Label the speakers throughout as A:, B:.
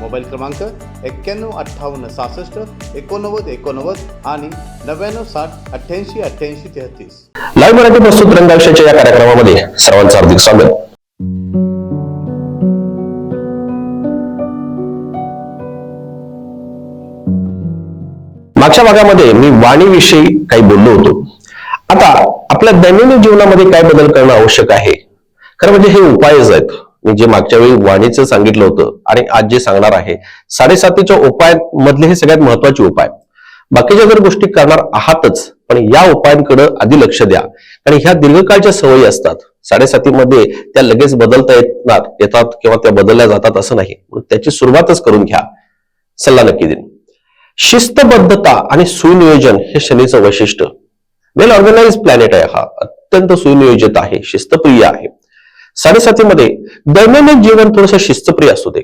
A: Mobile क्रमांक एक्क्याण्णव अठ्ठावन्न सहासष्ट एकोणनव्वद एकोणनव्वद आणि नव्याण्णव साठ अठ्ठ्याऐंशी अठ्ठ्याऐंशी तेहतीस.
B: लाईव्ह मराठी प्रस्तुत रंगाविषयाच्या या कार्यक्रमामध्ये सर्वांचं हार्दिक स्वागत. मागच्या भागामध्ये मी वाणीविषयी काही बोललो होतो. आता आपल्या दैनंदिन जीवनामध्ये काय बदल करणं आवश्यक आहे? खरं म्हणजे हे उपायच आहेत. मी जे मागच्या वेळी वाणीचं सांगितलं होतं आणि आज जे सांगणार आहे साडेसातीच्या उपाय मधले हे सगळ्यात महत्त्वाचे उपाय. बाकीच्या जर गोष्टी करणार आहातच पण या उपायांकडे आधी लक्ष द्या. आणि ह्या दीर्घकाळच्या सवयी असतात. साडेसातीमध्ये त्या लगेच बदलता येतात येतात किंवा त्या बदलल्या जातात असं नाही. त्याची सुरुवातच करून घ्या. सल्ला नक्की देईन. शिस्तबद्धता आणि सुनियोजन हे शनीचं वैशिष्ट्य. वेल ऑर्गनाइज प्लॅनेट आहे हा. अत्यंत सुनियोजित आहे शिस्तप्रिय आहे. साडेसातीमध्ये दैनंदिन जीवन थोडस शिस्तप्रिय असू दे.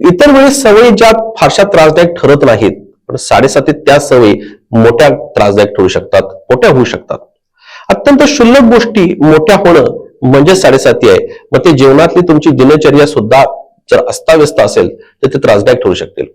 B: इतर वेळी सवयी ज्या फारशा त्रासदायक ठरत नाहीत पण साडेसातीत त्या सवयी मोठ्या त्रासदायक ठरू शकतात मोठ्या होऊ शकतात. अत्यंत क्षुल्लक गोष्टी मोठ्या होणं म्हणजे साडेसाती आहे. मग ते जीवनातली तुमची दिनचर्या सुद्धा जर अस्ताव्यस्त असेल तर ते त्रासदायक ठरू शकतील.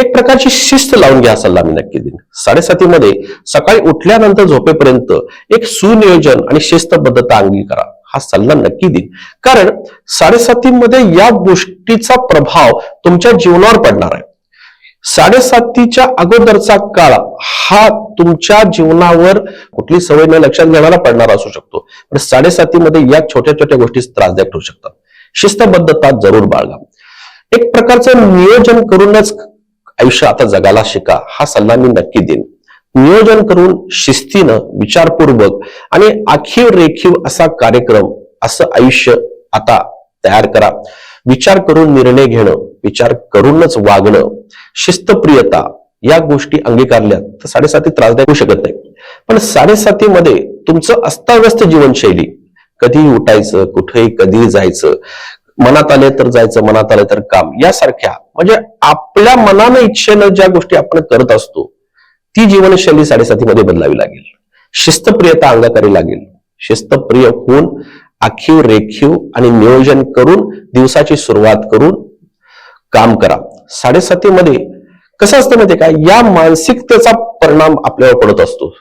B: एक प्रकारची शिस्त लावून घ्या सल्ला मी नक्की देईन. साडेसातीमध्ये सकाळी उठल्यानंतर झोपेपर्यंत एक सुनियोजन आणि शिस्तबद्धता अंगी करा. हा सल्ला नक्की देईन. कारण साडेसातीमध्ये या गोष्टीचा प्रभाव तुमच्या जीवनावर पडणार आहे. साडेसातीच्या अगोदरचा काळ हा तुमच्या जीवनावर कुठली सवय न लक्षात घेणारा पडणारा असू शकतो. पण साडेसातीमध्ये या छोट्या छोट्या गोष्टी त्रासदायक ठरू शकतात. शिस्तबद्धता जरूर बाळगा. एक प्रकारचं नियोजन करूनच आयुष्य आता जगाला शिका हा सल्ला मी नक्की देईन. नियोजन करून शिस्तीनं विचारपूर्वक आणि आखीव रेखीव असा कार्यक्रम असं आयुष्य आता तयार करा. विचार करून निर्णय घेणं विचार करूनच वागणं शिस्तप्रियता या गोष्टी अंगीकारल्या तर साडेसाती त्रासदायक होऊ शकत नाही. पण साडेसातीमध्ये तुमचं अस्ताव्यस्त जीवनशैली कधी उठायचं कुठेही कधी जायचं मनात आले तर जायचं मनात आले तर काम यासारख्या म्हणजे आपल्या मनानं इच्छेनं ज्या गोष्टी आपण करत असतो ती जीवनशैली साडेसातीमध्ये बदलावी लागेल. शिस्तप्रियता अंगाकारी लागेल. शिस्तप्रिय होऊन आखीव रेखीव आणि नियोजन करून दिवसाची सुरुवात करून काम करा. साडेसातीमध्ये कसं असतं माहितीये का? या मानसिकतेचा परिणाम आपल्यावर पडत असतो.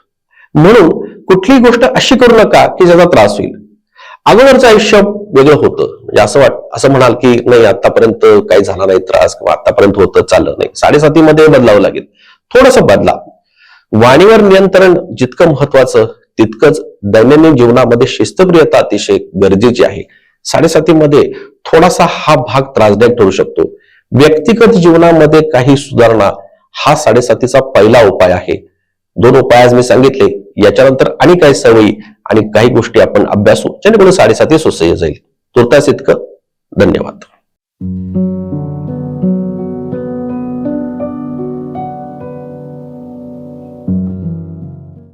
B: म्हणून कुठलीही गोष्ट अशी करू नका की ज्याचा त्रास होईल. अगोदरचं आयुष्य वेगळं होतं. म्हणजे असं वाट असं म्हणाल की नाही आतापर्यंत काही झाला नाही त्रास किंवा आतापर्यंत होतं चाललं नाही. साडेसातीमध्ये बदलावं लागेल. थोडस बदला. वाणीवर नियंत्रण जितकं महत्वाचं तितकंच दैनंदिन जीवनामध्ये शिस्तप्रियता अतिशय गरजेची आहे. साडेसातीमध्ये थोडासा हा भाग त्रासदायक ठरू शकतो. व्यक्तिगत जीवनामध्ये काही सुधारणा हा साडेसातीचा पहिला उपाय आहे. दोन उपाय आज मी सांगितले याच्यानंतर आणि काही सवयी आणि काही गोष्टी आपण अभ्यासू जेणेकरून साडेसाती सुसह्य जाईल. तुर्तास इतकं धन्यवाद.